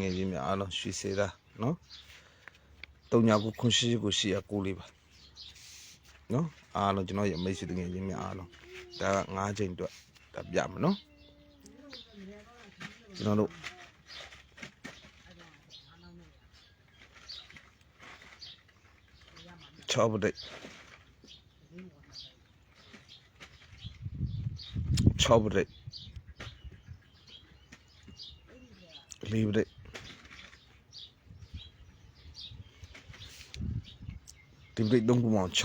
ငယ်ချင်းများအားလုံးရွှေစေတာနော်တုံညာကိုခွန်ရှိကိုရှိရကိုလေးပါနော်အားလုံးကျွန်တော်ရဲ့မိတ်ဆွေတငယ်ချင်းများအားလုံးဒါက၅ချိန်အတွက်ဒါပြမယ်နော်ကျွန်တော်တို့ချောပဒိတ်ချောပဒိတ်လေးပဒိတ် ဒီပဒိတ်သုံးခုပေါင်း6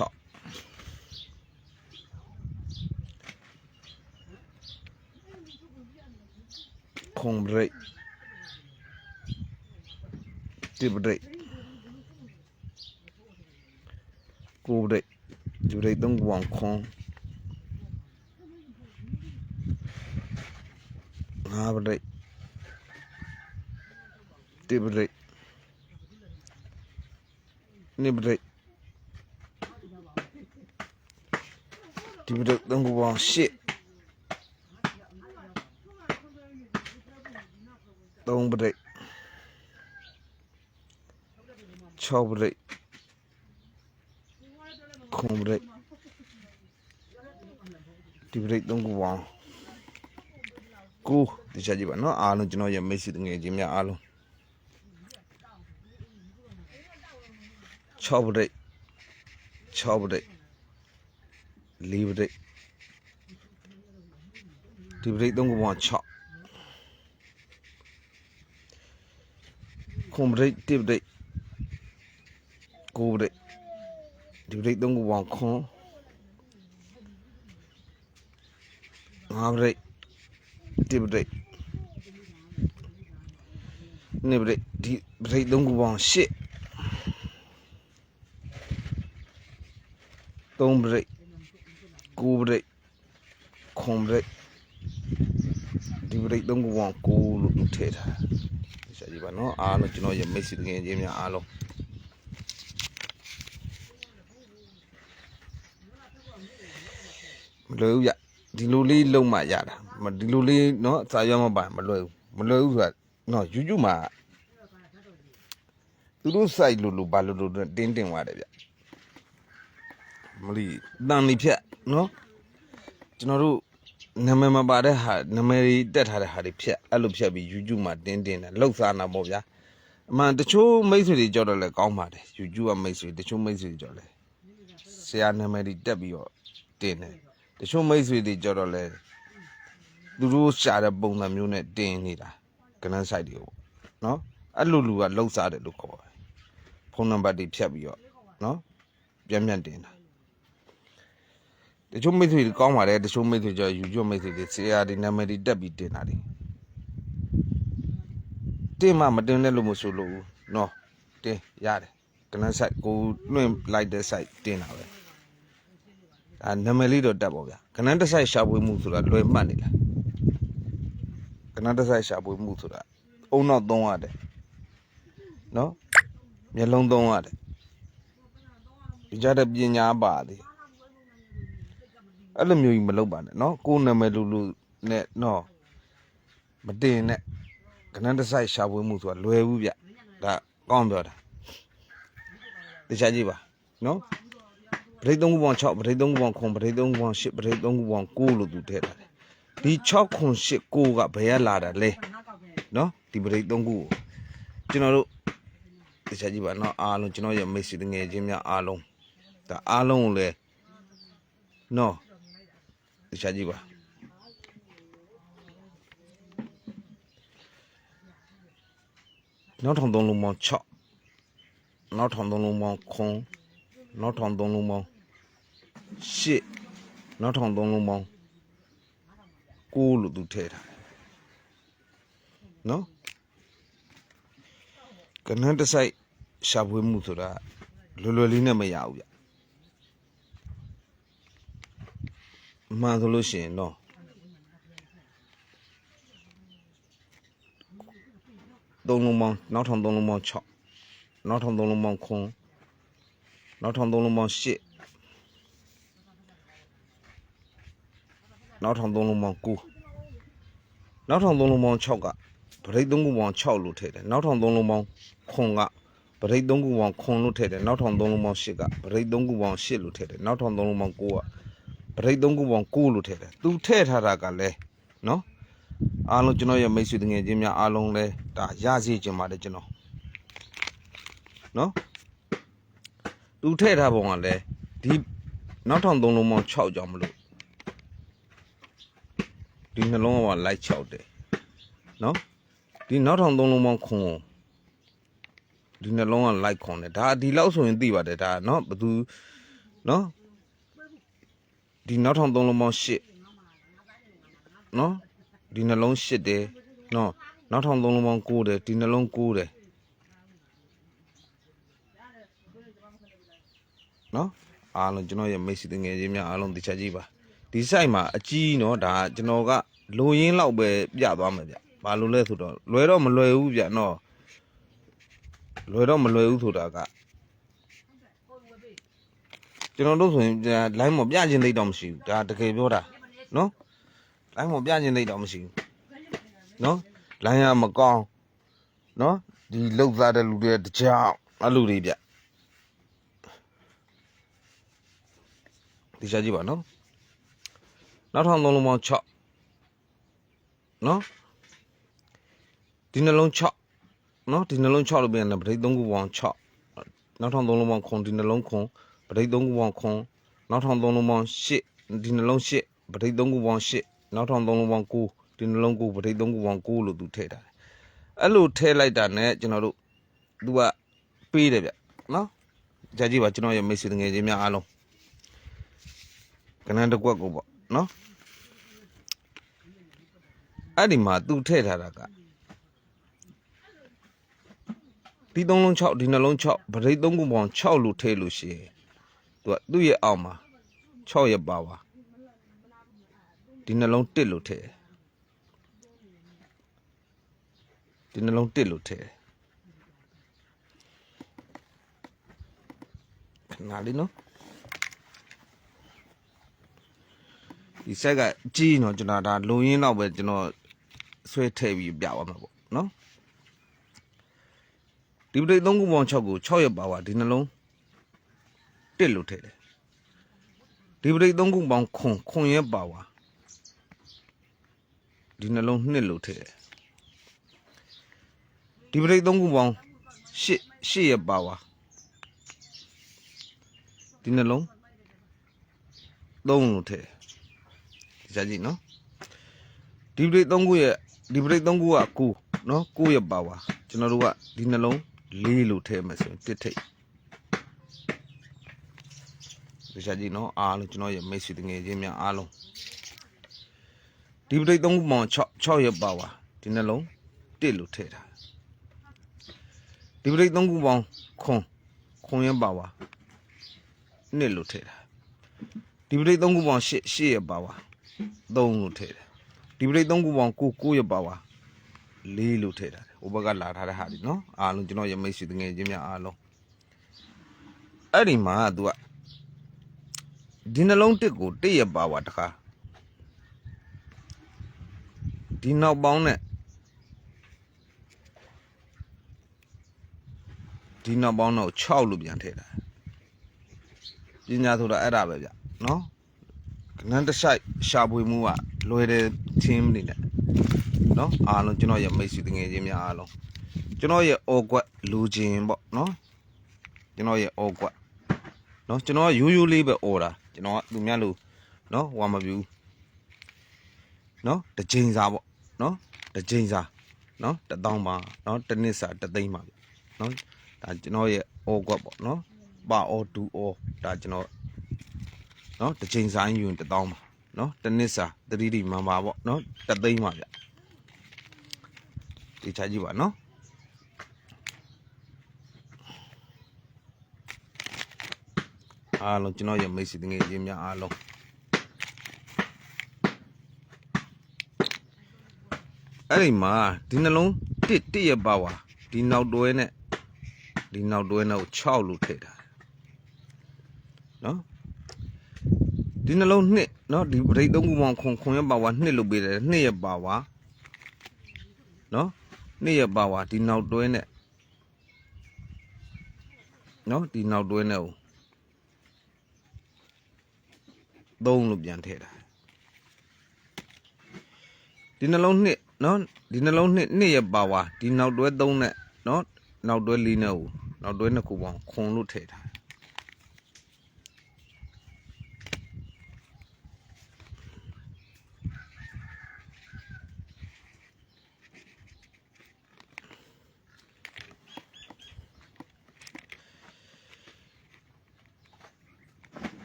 ခုံပဒိတ်ဒီပဒိတ်ကိုပဒိတ်ဒီပဒိတ်သုံးခုပေါင်းခုံငါးပ ဒိတ်တိပရိတ်နိပရိတ်ဒီပရိတ်သုံးခုပေါင်းရှစ်သုံးပရိတ်၆ပရိတ်ခုံပရိတ်ဒီပရိတ်သုံးခုပေါင်းကိုတရားကြည့်ပါနော်အားလုံးကျွန်တော်ရဲ့မိတ်ဆွေတငယ်ချင်းများအားလုံး6ပရိတ်6ပရိတ် 4ပရိတ်ဒီပရိတ်သုံးခုပေါင်း6ခုံပရိတ်1ပရိတ်9ပရိတ်ဒီပရိတ်သုံးခုပေါင်းခွန်5ပရိတ်1ပရိတ်2ပရိတ်ဒီပရိတ်သုံးခုပေါင်း8သုံးပရိတ် ကိုပရိတ်ခွန်ပရိတ်ဒီပရိတ်သုံးခုပေါင်းကိုလို့သူထည့်ထားတယ်ရှာကြည့်ပါနော်အားလုံးကျွန်တော်ရဲ့မိတ်ဆွေတကယ်ချင်းများအားလုံးမလွယ်ဘူးဗျဒီလိုလေးလုံးမှရတာမဒီလိုလေးနော်စာရွက်မပါမလွယ်ဘူးမလွယ်ဘူးဆိုတာနော်ယူယူမှာသူတို့ site လို့လို့ဘာလို့လို့တင်းတင်သွားတယ်ဗျမလီတန်လီဖြတ် နော်ကျွန်တော်တို့နာမည်မပါတဲ့ဟာနာမည်တွေတက်ထားတဲ့ဟာတွေဖြတ်အဲ့လိုဖြတ်ပြီး YouTube မှာတင်းတင်းတယ်လောက်စားနာပေါ့ဗျာအမှန်တချို့မိတ်ဆွေတွေကြောက်တော့လဲကောင်းပါတယ် YouTube ကမိတ်ဆွေတချို့မိတ်ဆွေတွေကြောက်လဲဆရာနာမည်တွေတက်ပြီးတော့တင်းတယ်တချို့မိတ်ဆွေတွေကြောက်တော့လဲသူတို့ရှာတဲ့ပုံစံမျိုးနဲ့တင်းနေတာကနန်း site တွေကိုပေါ့နော်အဲ့လိုလူကလောက်စားတယ်လို့ခေါ်ပါတယ်ဖုန်းနံပါတ်တွေဖြတ်ပြီးတော့နော်ပြန်ပြန်တင်တာ တချို့မိတ်ဆွေတွေကောင်းပါတယ်တချို့မိတ်ဆွေကျတော့ယူကျွတ်မိတ်ဆွေတွေဆရာတွေနာမည်တွေတက်ပြီးတင်တာတွေတင်မှမတင်တဲ့လို့မဆိုလို့ဘူးနော်တင်ရတယ်ကနန်း site ကိုလွှင့်လိုက်တဲ့ site တင်တာပဲဒါနာမည်လေးတော့တက်ပါဗျာကနန်းတစ် site ရှာဖွေမှုဆိုတာလွယ်မှတ်နေလားကနန်းတစ် site ရှာဖွေမှုဆိုတာအုံနောက်သုံးရတယ်နော်မျက်လုံးသုံးရတယ်ဒီကြတဲ့ပညာပါသေး အဲ့လိုမျိုးကြီးမလုပ်ပါနဲ့နော်ကိုယ်နာမည်လူလူနဲ့နော်မတင်နဲ့ကနန်းတစိုက်ရှာဖွေမှုဆိုတာလွယ်ဘူးဗျဒါကောင်းပြောတာတခြားကြည့်ပါနော်ပရိတ်3ခုပေါင်း6ပရိတ်3ခုပေါင်း9ပရိတ်3ခုပေါင်း10ပရိတ်3ခုပေါင်း9လို့သူထည့်ထားတယ်ဒီ6ခု8 9ကဘယ်ရလာတာလဲနော်ဒီပရိတ်3ခုကိုကျွန်တော်တို့တခြားကြည့်ပါနော်အားလုံးကျွန်တော်ရဲ့မိတ်ဆွေငယ်ချင်းများအားလုံးဒါအားလုံးကိုလည်းနော် တရားကြည့်ပါနောက်ထောင်သုံးလုံးပေါင်း6နောက်ထောင်သုံးလုံးပေါင်း9နောက်ထောင်သုံးလုံးပေါင်း10နောက်ထောင်သုံးလုံးပေါင်း9လို့သူထည့်ထားတယ်နော်ကနန်းတစ်ဆိုင်ရှာဖွေမှုဆိုတာလွယ်လွယ်လေးနဲ့မရဘူးဗျ မှန်ဆိုလို့ရှိရင်တော့သုံးလုံးပေါင်းနောက်ထောင်သုံးလုံးပေါင်း6နောက်ထောင်သုံးလုံးပေါင်း9နောက်ထောင်သုံးလုံးပေါင်း10နောက်ထောင်သုံးလုံးပေါင်း9နောက်ထောင်သုံးလုံးပေါင်း6ကပရိတ်သုံးခုပေါင်း6လို့ထည့်တယ်နောက်ထောင်သုံးလုံးပေါင်းခွန်ကပရိတ်သုံးခုပေါင်းခွန်လို့ထည့်တယ်နောက်ထောင်သုံးလုံးပေါင်း8ကပရိတ်သုံးခုပေါင်း8လို့ထည့်တယ်နောက်ထောင်သုံးလုံးပေါင်း9က ပရိတ်သုံးခုပေါင်း9လို့ထည့်တယ်သူထည့်ထားတာကလည်းနော်အားလုံးကျွန်တော်ရဲ့မိတ်ဆွေတငယ်ချင်းများအားလုံးလည်းဒါရစေချင်ပါတယ်ကျွန်တော်နော်သူထည့်ထားပုံကလည်းဒီနောက်ထောင်သုံးလုံးပေါင်း6ကြောင်မလို့ဒီနှလုံးကလိုက်6တယ်နော်ဒီနောက်ထောင်သုံးလုံးပေါင်းခွန်ဒီနှလုံးကလိုက်ခွန်တယ်ဒါဒီလောက်ဆိုရင်သိပါတယ်ဒါနော်ဘသူနော် ဒီနောက်ထောင်သုံးလုံးပေါင်း၈နော်ဒီနှလုံး၈တယ်နော်နောက်ထောင်သုံးလုံးပေါင်း၉တယ်ဒီနှလုံး၉တယ်နော်အားလုံးကျွန်တော်ရဲ့မိတ်ဆွေငယ်ချင်းများအားလုံးတခြားကြည့်ပါဒီဆိုင်မှာအကြီးနော်ဒါကျွန်တော်ကလိုရင်းလောက်ပဲပြသွားမယ်ဗျဘာလို့လဲဆိုတော့လွယ်တော့မလွယ်ဘူးဗျနော်လွယ်တော့မလွယ်ဘူးဆိုတာက ကျွန်တော်တို့ဆိုရင် line မှာပြခြင်းသိတော့မရှိဘူးဒါတကယ်ပြောတာနော် line မှာပြခြင်းသိတော့မရှိဘူးနော် line ကမကောင်းနော်ဒီလှုပ်သားတဲ့လူတွေတကြောင်အဲ့လူတွေပြဒီရှာကြည့်ပါနော်နောက်ထောင်သုံးလုံးပေါင်း6နော်ဒီနှလုံး6နော်ဒီနှလုံး6လို့ပြန်တယ်ပဋိသုံးခုပေါင်း6နောက်ထောင်သုံးလုံးပေါင်း9ဒီနှလုံး9 ပဋိသုံးခုပေါင်းခွန်နောက်ထောင်သုံးလုံးပေါင်း8ဒီနှလုံး8ပဋိသုံးခုပေါင်း8နောက်ထောင်သုံးလုံးပေါင်း9ဒီနှလုံး9ပဋိသုံးခုပေါင်း9လို့သူထည့်ထားတယ်အဲ့လိုထည့်လိုက်တာနဲ့ကျွန်တော်တို့သူကပေးတယ်ဗျနော်ကြာကြည့်ပါကျွန်တော်ရဲ့မိတ်ဆွေငယ်ချင်းများအားလုံးကနန်းတစ်ကွက်ကိုပေါ့နော်အဲ့ဒီမှာသူထည့်ထားတာကဒီသုံးလုံး6ဒီနှလုံး6ဗရိတ်သုံးခုပေါင်း6လို့ထည့်လို့ရှိရင် သူကသူ့ရဲ့အောက်မှာ6ရဲ့ပါဝါဒီနှလုံး1လို့ထည့်ဒီနှလုံး1လို့ထည့်ခဏလေးနော်ဒီဆက်ကကြီးနော်ကျွန်တော်ဒါလုံရင်းတော့ပဲကျွန်တော်ဆွဲထည့်ပြီးပြသွားမှာပေါ့နော်ဒီပရိတ်3ခုပေါင်း6ကို6ရက်ပါပါဒီနှလုံး 1လို့ထည့်တယ်ဒီပရိတ်3ခုပေါင်းခွန်ခွန်ရက်ပါပါဒီနှလုံး2လို့ထည့်တယ်ဒီပရိတ်3ခုပေါင်း8 8ရက်ပါပါဒီနှလုံး3လို့ထည့်တယ်ဒီစားကြည့်နော်ဒီပရိတ်3ခုရဲ့ဒီပရိတ်3ခုက9နော်9ရဲ့ပါဝါကျွန်တော်တို့ကဒီနှလုံး4လို့ထည့်မယ်ဆိုရင်တစ်ထိပ် ဒီစားကြည့်နော်အားလုံးကျွန်တော်ရဲ့မိတ်ဆွေတငယ်ချင်းများအားလုံးဒီပရိတ်3ခုပေါင်း6 6ရဲ့ပါဝါဒီနှလုံး1လို့ထည့်တာဒီပရိတ်3ခုပေါင်းခွန်ခွန်ရဲ့ပါဝါ1လို့ထည့်တာဒီပရိတ်3ခုပေါင်း8 8ရဲ့ပါဝါ3လို့ထည့်တယ်ဒီပရိတ်3ခုပေါင်း9 9ရပါပါ4လို့ထည့်တာဟိုဘက်ကလာထားတဲ့ဟာဒီနော်အားလုံးကျွန်တော်ရမိတ်ဆွေတငယ်ချင်းများအားလုံးအဲ့ဒီမှာ तू က ဒီနှလုံးတစ်ကိုတစ်ရပါပါတခါဒီနောက်ပေါင်းနဲ့ဒီနောက်ပေါင်းတော့6လို့ပြန်ထည့်တာပညာဆိုတာအဲ့ဒါပဲဗျနော်ကနန်းတစ်ဆိုင်ရှာပွေမှုကလွယ်တယ်ထင်းနေတယ်နော်အားလုံးကျွန်တော်ရဲ့မိတ်ဆွေတငယ်ချင်းများအားလုံးကျွန်တော်ရဲ့အော်ကွက်လူချင်းပေါ့နော်ကျွန်တော်ရဲ့အော်ကွက်နော်ကျွန်တော်ကရိုးရိုးလေးပဲအော်တာ ကျွန်တော်ကသူများလို့နော်ဟိုမပြူနော်တချိန်စာပေါ့နော်တချိန်စာနော်တထောင်ပါနော်တနစ်စာတသိန်းပါဗျနော်ဒါကျွန်တော်ရဲ့အော်ကွက်ပေါ့နော်ပါအော်ဒူအော်ဒါကျွန်တော်နော်တချိန်စာယူရင်တထောင်ပါနော်တနစ်စာ 3D မှန်ပါပေါ့နော်တသိန်းပါဗျဒီချကြည့်ပါနော် အားလုံးကျွန်တော်ရဲ့မိတ်ဆွေငယ်ချင်းများအားလုံးအဲ့ဒီမှာဒီနှလုံးတစ်တစ်ရဲ့ပါဝါဒီနောက်တွဲနဲ့ဒီနောက်တွဲနောက်6လို့ထည့်ထားနော်ဒီနှလုံးနှစ်နော်ဒီဗရိတ်သုံးခုပေါင်းခွန်ခွန်ရဲ့ပါဝါနှစ်လို့ပေးတယ်နှစ်ရဲ့ပါဝါနော်နှစ်ရဲ့ပါဝါဒီနောက်တွဲနဲ့နော်ဒီနောက်တွဲနဲ့ ဟိုသုံးလို့ပြန်ထည့်တာဒီနှလုံးနှစ်နော်ဒီနှလုံးနှစ်နှစ်ရပါဝါဒီနောက်တွဲသုံးနဲ့နော်နောက်တွဲလေးနဲ့ဟိုနောက်တွဲနှစ်ခုပေါင်းခွန်လို့ထည့်တာ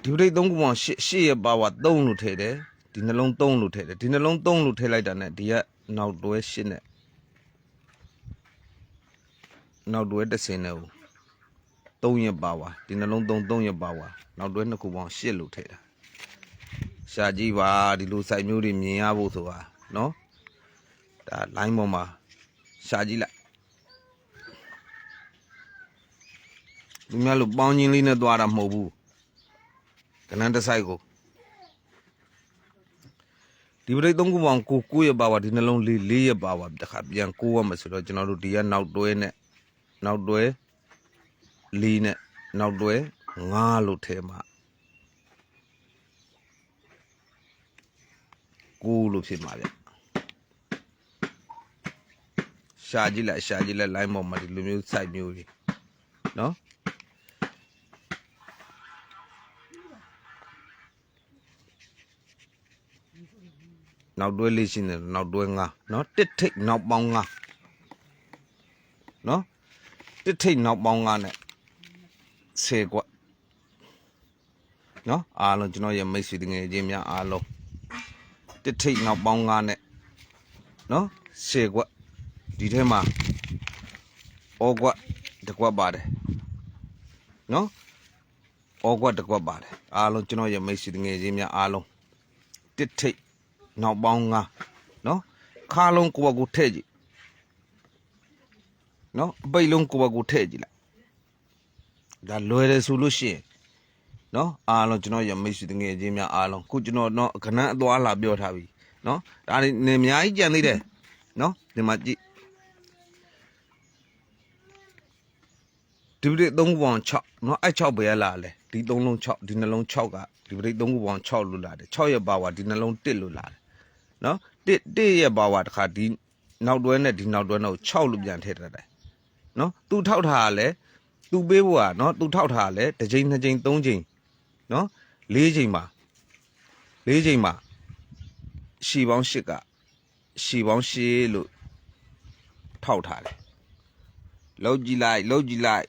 ဒီပရိတ်သုံးခုပေါင်းရှစ်ရှစ်ရပါဝါ3လို့ထည့်တယ်ဒီနှလုံး3လို့ထည့်တယ်ဒီနှလုံး3လို့ထည့်လိုက်တာနဲ့ဒီကနောက်တွဲရှစ်နဲ့နောက်တွဲတစ်စင်နဲ့ဟို3ရပါဝါဒီနှလုံး3 3ရပါဝါနောက်တွဲနှစ်ခုပေါင်းရှစ်လို့ထည့်တာရှာကြည့်ပါဒီလိုစိုက်မျိုးတွေမြင်ရဖို့ဆိုတာနော်ဒါ line ပေါ်မှာရှာကြည့်လိုက်ဒီများလို့ပေါင်းချင်းလေးနဲ့သွားတာမဟုတ်ဘူး ကနန်းတစ်ဆိုင်ကိုဒီပရိတ်သုံးခုပေါင်းကို9ရပါပါဒီနှလုံးလေး4ရပါပါတခါပြန်9ရမှာဆိုတော့ကျွန်တော်တို့ဒီကနောက်တွဲနဲ့နောက်တွဲ4နဲ့နောက်တွဲ5လို့ထဲမှာ9လို့ဖြစ်မှာဗျရှာကြည့်လိုက်ရှာကြည့်လိုက် line ပေါ်မှာဒီလိုမျိုး site မျိုးကြီးနော် နောက်တွဲလေးရှိနေတယ်နောက်တွဲငါနော်တစ်ထိတ်နောက်ပေါင်းငါနော်တစ်ထိတ်နောက်ပေါင်းငါနဲ့ဆယ်ကွက်နော်အားလုံးကျွန်တော်ရဲ့မိတ်ဆွေတငယ်ချင်းများအားလုံးတစ်ထိတ်နောက်ပေါင်းငါနဲ့နော်ဆယ်ကွက်ဒီထဲမှာဩကွက်တစ်ကွက်ပါတယ်နော်ဩကွက်တစ်ကွက်ပါတယ်အားလုံးကျွန်တော်ရဲ့မိတ်ဆွေတငယ်ချင်းများအားလုံးတစ်ထိတ် နောက်ပေါင်းငါနော်ခါလုံးကိုယ့်ဘက်ကိုထည့်ကြည့်နော်အပိတ်လုံးကိုယ့်ဘက်ကိုထည့်ကြည့်လိုက်ဒါလွယ်တယ်ဆိုလို့ရှိရင်နော်အားလုံးကျွန်တော်ရမိတ်ဆွေတငယ်ချင်းများအားလုံးခုကျွန်တော်တော့ခဏအသွားလာပြောထားပြီနော်ဒါနေနေအများကြီးကြံသေးတယ်နော်ဒီမှာကြည့်ဒီပရိတ်၃ခုပေါင်း6နော်အဲ့6ဘယ်ရလာလဲဒီ၃လုံး6ဒီနှလုံး6ကဒီပရိတ်၃ခုပေါင်း6လို့လာတယ်6ရဲ့ပါဝါဒီနှလုံး1လို့လာတယ် နော်1 1ရဲ့ပါဝါတခါဒီနောက်တွဲနဲ့ဒီနောက်တွဲနဲ့6လို့ပြန်ထည့်တတ်တယ်နော်သူထောက်ထားရလဲသူပေးဖို့ကနော်သူထောက်ထားရလဲတစ်ချိန်နှစ်ချိန်သုံးချိန်နော်လေးချိန်မှာလေးချိန်မှာရှီပေါင်း8ကရှီပေါင်း8လို့ထောက်ထားတယ်လောက်ကြည့်လိုက်လောက်ကြည့်လိုက်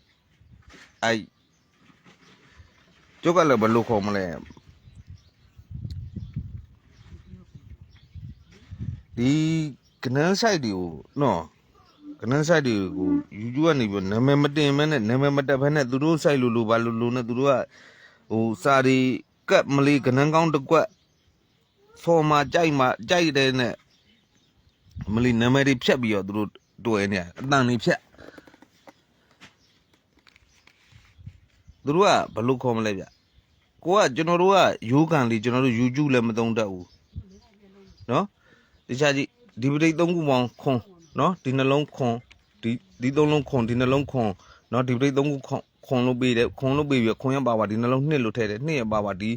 အဲ့ကျုပ်ကလည်းဘယ်လိုခေါ်မလဲ ဒီကနန်းဆိုင်တွေကိုနော်ကနန်းဆိုင်တွေကိုယူကျူကနေပြီးနာမည်မတင်မဲနဲ့နာမည်မတက်ဘဲနဲ့သူတို့ဆိုင်လို့လို့ဘာလို့လို့နဲ့သူတို့ကဟိုစာရီကတ်မလေးကနန်းကောင်းတစ်ကွက်ဖော်မှာကြိုက်မှာကြိုက်တဲ့နဲ့မလီနာမည်တွေဖြတ်ပြီးတော့သူတို့တွေ့နေရအတန်တွေဖြတ်သူတို့ကဘယ်လိုခေါ်မလဲဗျကိုကကျွန်တော်တို့ကရိုးကန်လေးကျွန်တော်တို့ယူကျူလည်းမသုံးတတ်ဘူးနော် တခြားကြည့်ဒီပရိတ်သုံးခုပေါင်းခွန်နော်ဒီနှလုံးခွန်ဒီဒီသုံးလုံးခွန်ဒီနှလုံးခွန်နော်ဒီပရိတ်သုံးခုခွန်ခွန်လို့ပေးတယ်ခွန်လို့ပေးပြီးခွန်ရပါပါဒီနှလုံးနှစ်လို့ထည့်တယ်နှစ်ရပါပါဒီ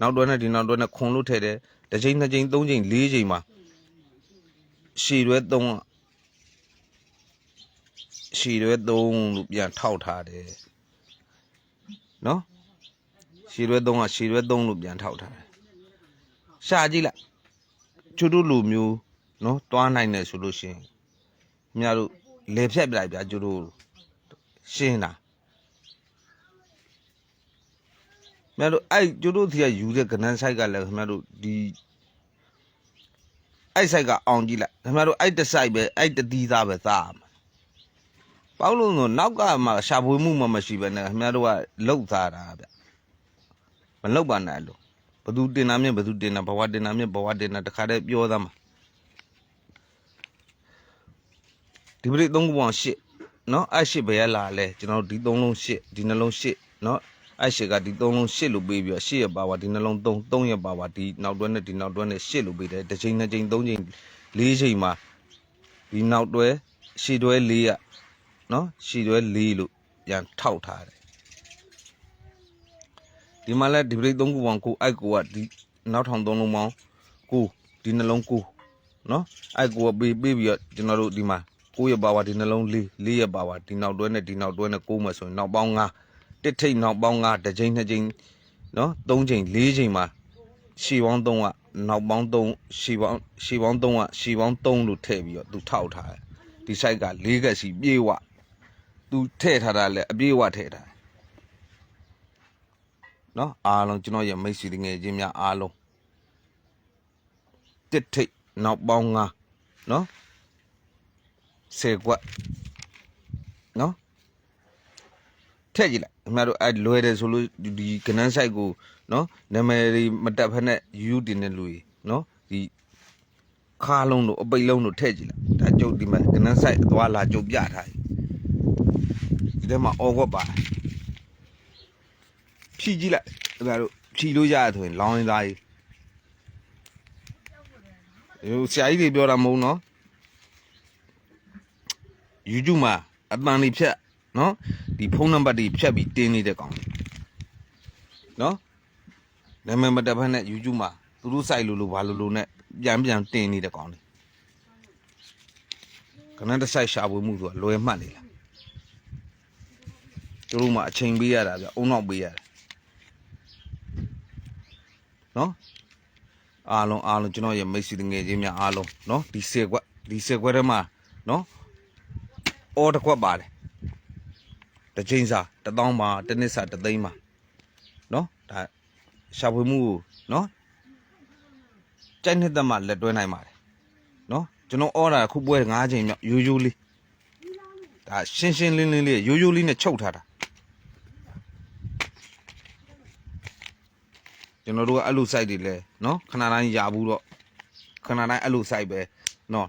နောက်တွဲနဲ့ဒီနောက်တွဲနဲ့ခွန်လို့ထည့်တယ်တစ်ချိန်နှစ်ချိန်သုံးချိန်လေးချိန်မှာရှည်ရွဲသုံးကရှည်ရွဲသုံးလို့ပြန်ထောက်ထားတယ်နော်ရှည်ရွဲသုံးကရှည်ရွဲသုံးလို့ပြန်ထောက်ထားတယ်ရှာကြည့်လိုက် ကျတို့လူမျိုးနော်တွားနိုင်တယ်ဆိုလို့ရှိရင်မြတ်တို့လေဖြတ်ပြလိုက်ဗျာကျတို့ရှင်းတာမြတ်တို့အဲ့ကျတို့ဒီကယူတဲ့ကနန်းဆိုင်ကလည်းခင်ဗျားတို့ဒီအဲ့ဆိုင်ကအောင်ကြည့်လိုက်ခင်ဗျားတို့အဲ့တစ်ဆိုင်ပဲအဲ့တတိသားပဲသားရမှာပေါက်လို့ဆိုနောက်ကမှရှာဖွေမှုမှမရှိပဲနဲ့ခင်ဗျားတို့ကလှုပ်သားတာဗျမလှုပ်ပါနဲ့လို့ ဘသူတင်တာမြင့်ဘသူတင်တာဘဝတင်တာမြင့်ဘဝတင်တာတခါတည်းပြောသားမှာဒီပရိသုံးခုပေါင်းရှစ်နော်အဲ့ရှစ်ဘယ်ရလာလဲကျွန်တော်တို့ဒီသုံးလုံးရှစ်ဒီနှလုံးရှစ်နော်အဲ့ရှစ်ကဒီသုံးလုံးရှစ်လို့ပေးပြီးတော့ရှစ်ရပါဝါဒီနှလုံးသုံးသုံးရပါဝါဒီနောက်တွဲနဲ့ဒီနောက်တွဲနဲ့ရှစ်လို့ပေးတယ်တစ်ချိန်နှစ်ချိန်သုံးချိန်လေးချိန်မှာဒီနောက်တွဲရှည်တွဲလေးอ่ะနော်ရှည်တွဲလေးလို့ပြန်ထောက်ထားတယ် ဒီမှာလဲဒီပရိတ်သုံးခုပေါင်းကိုအိုက်ကိုကဒီနောက်ထောင်သုံးလုံးပေါင်းကိုဒီနှလုံးကိုနော်အိုက်ကိုကပေးပေးပြီးတော့ကျွန်တော်တို့ဒီမှာကိုရပါဝါဒီနှလုံးလေးလေးရပါဝါဒီနောက်တွဲနဲ့ဒီနောက်တွဲနဲ့ကိုမှဆိုရင်နောက်ပေါင်း9တစ်ထိတ်နောက်ပေါင်း9တစ်ချိန်နှစ်ချိန်နော်သုံးချိန်လေးချိန်မှာရှီပေါင်း3ကနောက်ပေါင်း3ရှီပေါင်းရှီပေါင်း3ကရှီပေါင်း3လို့ထည့်ပြီးတော့သူထောက်ထားတယ်ဒီ site က၄ကက်စီပြေဝသူထည့်ထားတာလဲအပြေဝထည့်ထားတယ် နော်အားလုံးကျွန်တော်ရဲ့မိတ်ဆွေတငယ်ချင်းများအားလုံးတစ်ထိတ်နောက်ပေါင်း9နော်10ကွက်နော်ထည့်ကြည့်လိုက်အမှန်တော့အဲလွယ်တယ်ဆိုလို့ဒီကနန်း site ကိုနော်နာမည်တွေမတက်ဖက်နဲ့ယူတင်တဲ့လူကြီးနော်ဒီခါလုံးတို့အပိတ်လုံးတို့ထည့်ကြည့်လိုက်ဒါကျုပ်ဒီမှာကနန်း site အသွားလာကျုပ်ပြထားတယ်ဒီထဲမှာအော်ကွက်ပါတယ် ဖြီးကြည့်လိုက်အမှန်တို့ဖြီးလို့ရရဆိုရင်လောင်းရင်းသားကြီးဟိုဆရာကြီးတွေပြောတာမဟုတ်နော် YouTube မှာအပန်လေးဖြတ်နော်ဒီဖုန်းနံပါတ်တွေဖြတ်ပြီးတင်းနေတဲ့ကောင်လေးနော်နာမည်မတက်ဖက်နဲ့ YouTube မှာသူတို့ site လို့လို့ဘာလို့လို့နဲ့ပြန်ပြန်တင်နေတဲ့ကောင်လေးခဏတစ် site ရှာဖွေမှုဆိုတာလွယ်မှတ်နေလားသူတို့မှာအချိန်ပေးရတာဗျအုံနောက်ပေးရတယ် နော်အားလုံးအားလုံးကျွန်တော်ရဲ့မိတ်ဆွေငယ်ချင်းများအားလုံးနော်ဒီဆယ်ကွက်ဒီဆယ်ကွက်ထဲမှာနော်အော်တစ်ခွက်ပါတယ်တစ်ချိန်စာတစ်သောင်းပါတစ်နှစ်စာတစ်သိန်းပါနော်ဒါရှာဖွေမှုကိုနော်ကြိုက်နှစ်သက်မှလက်တွဲနိုင်ပါတယ်နော်ကျွန်တော်အော်တာခုပွဲ၅ချိန်မြောက်ရိုးရိုးလေးဒါရှင်းရှင်းလင်းလင်းလေးရိုးရိုးလေးနဲ့ချုပ်ထားတာ ကျွန်တော်တို့ကအဲ့လို site တွေလဲနော်ခဏတိုင်းရဘူးတော့ခဏတိုင်းအဲ့လို site ပဲနော်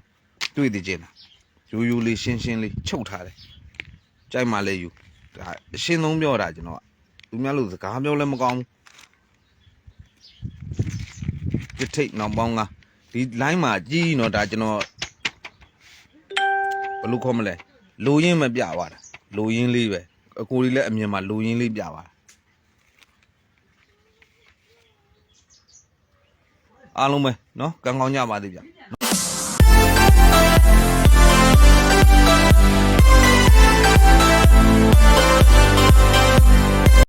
တွေ့သိချင်တာရိုးရိုးလေးရှင်းရှင်းလေးချုပ်ထားတယ်ကြိုက်မှလဲယူဒါအရှင်းဆုံးပြောတာကျွန်တော်ကသူများလို့စကားပြောလဲမကောင်းဘူးတစ်ထိတ်နောက်ပေါင်းကဒီ line မှာကြီးတော့ဒါကျွန်တော်ဘယ်လိုခေါ်မလဲလိုရင်းမပြပါတာလိုရင်းလေးပဲအကိုကြီးလည်းအမြင်မှာလိုရင်းလေးပြပါ အားလုံးပဲเนาะကံကောင်းကြပါသေးဗျ